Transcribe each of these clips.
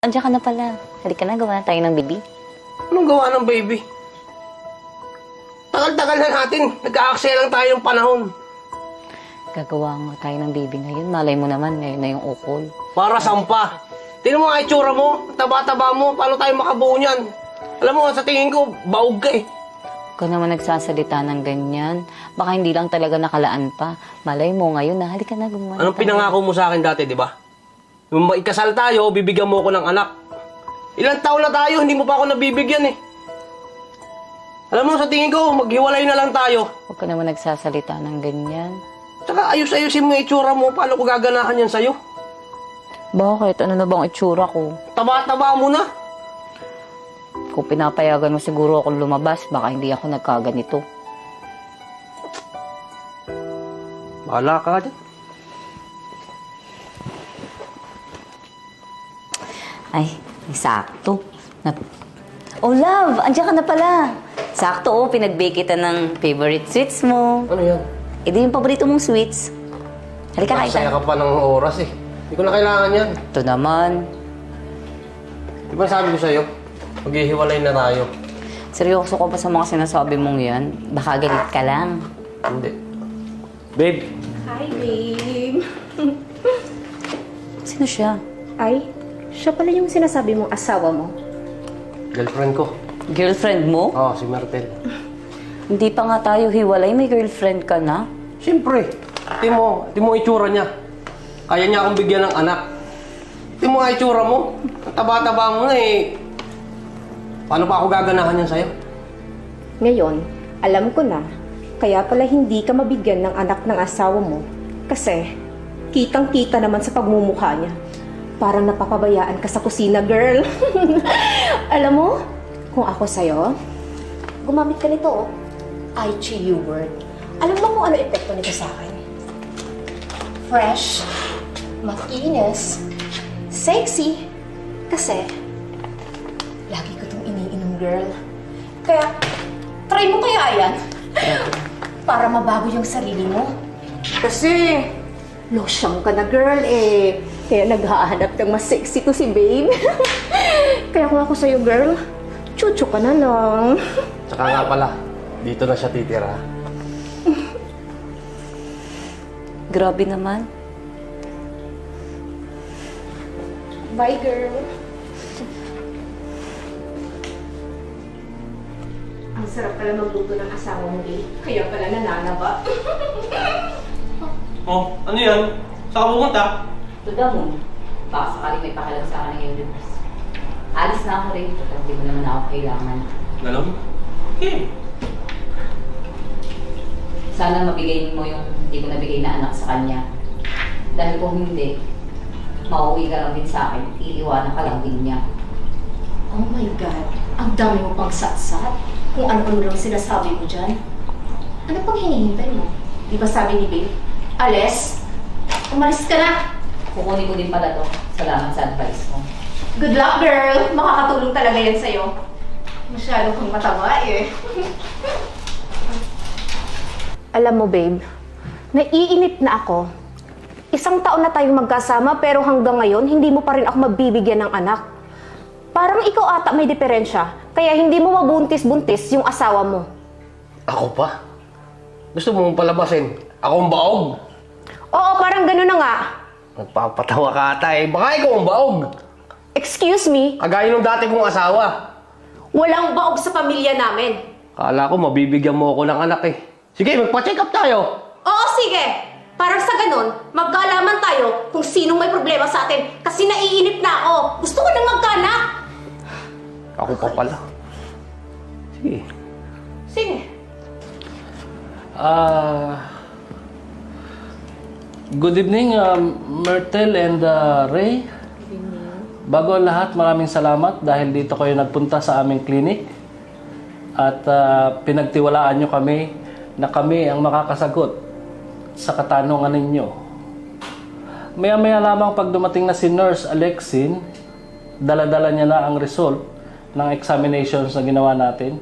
Andiyan ka na pala. Halika na, gawa na tayo ng bibi. Anong gawa ng baby? Tagal-tagal na natin. Nagka-aksaya lang tayo ng panahon. Gagawa nga tayo ng baby ngayon. Malay mo naman, ngayon na yung ukol. Para sampa. Tingnan mo nga itsura mo. Taba-taba mo. Paano tayo makabuo niyan? Alam mo, sa tingin ko, baog ka eh. Huwag ka naman nagsasalita ng ganyan. Baka hindi lang talaga nakalaan pa. Malay mo ngayon na, halika na, gumawa na Anong tayo. pinangako mo sa akin dati, di ba? Nung ikasal tayo, bibigyan mo ako ng anak. Ilang taon na tayo, hindi mo pa ako nabibigyan eh. Alam mo, sa tingin ko, maghiwalay na lang tayo. Huwag ka naman nagsasalita ng ganyan. Tsaka ayos-ayusin mo yung itsura mo. Paano ko gaganahan yan sa'yo? Bakit? Ano na bang itsura ko? Taba-taba mo na. Kung pinapayagan mo siguro akong lumabas, baka hindi ako nagkaganito. Bahala ka dyan. Ay, sakto. Na oh, love! Andiyan ka na pala. Sakto, oh. Pinag-bake kita ng favorite sweets mo. Ano yan? Ito yung paborito mong sweets. Halika, kain Masaya tayo. ka pa ng oras eh. Hindi ko na kailangan yan. Ito naman. Di ba sabi ko sa'yo? Maghihiwalay na tayo. Seryoso ka pa sa mga sinasabi mong yan? Baka galit ka lang. Hindi. Babe, Hi, babe. Sino siya? Ay, siya pala yung sinasabi mong asawa mo. girlfriend ko. Girlfriend mo? Oo, si Martel. Hindi pa nga tayo hiwalay, may girlfriend ka na. Siyempre. Ti mo, ti mo itsura niya. Kaya niya akong bigyan ng anak. Ti mo nga itsura mo. Ang Taba-taba mo na eh. Paano pa ako gaganahan yan sa'yo? Ngayon, alam ko na, kaya pala hindi ka mabigyan ng anak ng asawa mo. Kasi, kitang-kita naman sa pagmumukha niya. Parang napapabayaan ka sa kusina, girl. alam mo, kung ako sa'yo, gumamit ka nito, oh. IGU word. Alam mo kung ano epekto nito sa akin? Fresh, makinis, sexy, kasi lagi ko itong iniinom, girl. Kaya, try mo kaya yan? Para mabago yung sarili mo. Kasi, losyang ka na, girl, eh. Kaya naghahanap ng mas sexy ko si babe. Kaya kung ako sa'yo, girl, chuchu ka na lang. Tsaka nga pala, dito na siya titira. Grabe naman. Bye, girl. Ang sarap pala magluto ng asawa mo, babe. Kaya pala nananaba. Oh, ano yan? Saan ka pumunta? Ito daw mo. Baka sakaling may pakialam sa akin ng universe. Alis na ako rin. Total, Hindi mo naman ako kailangan. Ganun? Okay. Sana mabigay mo yung hindi ko nabigay na anak sa kanya. Dahil kung hindi, mauwi ka lang din sa akin. Iiwanan ka lang din niya. Oh my God. Ang dami mo pang satsat. Kung ano-ano lang sinasabi mo dyan. Ano pang hinihintay mo? Di ba sabi ni Babe? Ales, umalis ka na. Kukunin ko din pala to. Salamat sa advice mo. Good luck, girl. Makakatulong talaga yan sa'yo. Masyado kang mataba eh. Alam mo, babe, naiinip na ako. Isang taon na tayong magkasama pero hanggang ngayon hindi mo pa rin ako mabibigyan ng anak. Parang ikaw ata may diferensya, kaya hindi mo mabuntis-buntis yung asawa mo. Ako pa? Gusto mo mong palabasin? Ako ang baog? Oo, parang gano'n na nga. Nagpapatawa ka ata eh. Baka ikaw ang baog. Excuse me, Kagaya nung dati kong asawa. walang baog sa pamilya namin. Kala ko mabibigyan mo ako ng anak eh. Sige, magpa-check up tayo. Oo, sige. Para sa ganun, magkaalaman tayo kung sinong may problema sa atin. Kasi naiinip na ako. Gusto ko na magkaanak. Ako pa pala. Sige. Sige. Ah, good evening, um, Myrtle and uh, Ray. Bago ang lahat, maraming salamat dahil dito kayo nagpunta sa aming clinic at ah, pinagtiwalaan nyo kami na kami ang makakasagot sa katanungan ninyo. Maya-maya lamang pag dumating na si Nurse Alexin, dala-dala niya na ang result ng examinations na ginawa natin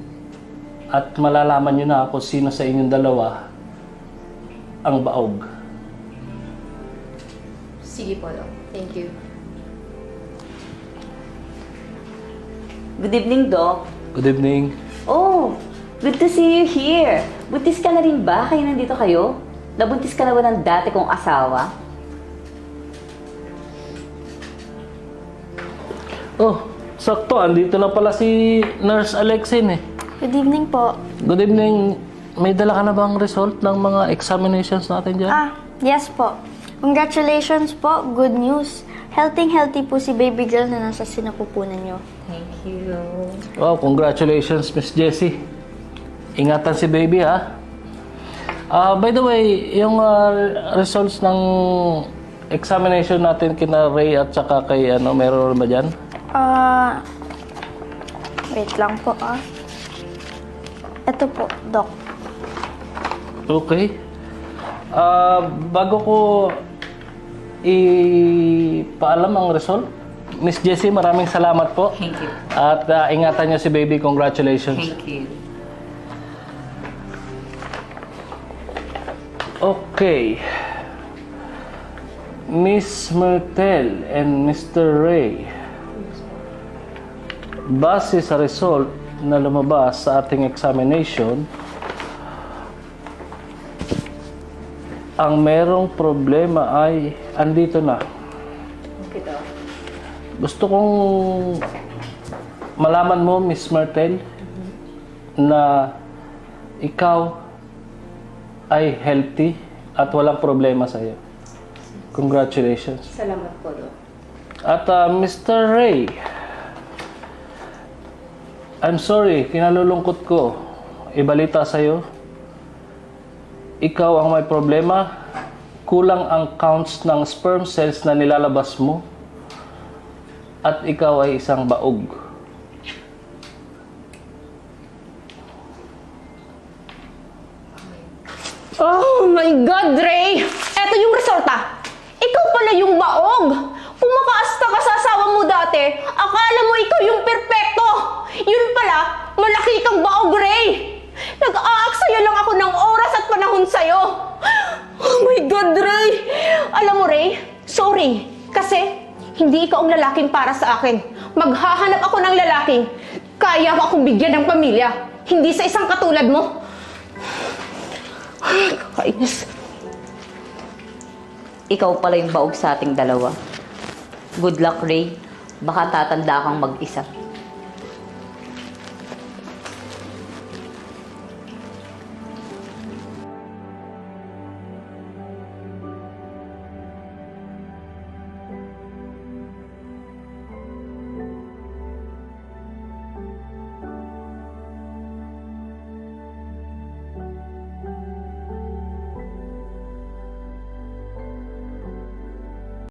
at malalaman nyo na kung sino sa inyong dalawa ang baog. Sige po, Thank you. Good evening, Doc. Good evening. Oh, good to see you here. Buntis ka na rin ba? Kayo nandito kayo? Nabuntis ka na ba ng dati kong asawa? Oh, sakto. Andito na pala si Nurse Alexin eh. Good evening po. Good evening. May dala ka na bang result ng mga examinations natin dyan? Ah, yes po. Congratulations po. Good news. Healthy healthy po si baby girl na nasa sinapupunan niyo. Thank you. Wow, congratulations, Miss Jessie. Ingatan si baby, ha? Ah, by the way, yung ah, results ng examination natin kina Ray at saka kay ano, meron ba dyan? Ah, wait lang po ah. Ito po, Doc. Okay. Ah, bago ko ipaalam ang result, Miss Jessie, maraming salamat po. Thank you. At ah, ingatan niyo si baby. Congratulations. Thank you. Okay. Miss Myrtle and Mr. Ray. Base sa result na lumabas sa ating examination, ang merong problema ay andito na. Doc. Gusto kong malaman mo, Miss Myrtle, na ikaw ay healthy at walang problema sa iyo. Congratulations. Salamat po, Doc. At ah, Mr. Ray, I'm sorry, kinalulungkot ko. Ibalita sa iyo, ikaw ang may problema. Kulang ang counts ng sperm cells na nilalabas mo. At ikaw ay isang baog. Oh my God, Ray! Eto yung resulta. Ikaw pala yung baog. Pumakaasta ka sa asawa mo dati. Akala mo ikaw yung perpekto. Yun pala, malaki kang baog, Ray. Nag-aaksaya lang ako ng oras at panahon sa'yo. Oh my God, Ray! Alam mo, Ray, sorry. Kasi hindi ikaw ang lalaking para sa akin. Maghahanap ako ng lalaking kaya mo akong bigyan ng pamilya. Hindi sa isang katulad mo. Kainis. Ikaw pala yung baog sa ating dalawa. Good luck, Ray. Baka tatanda kang mag-isa.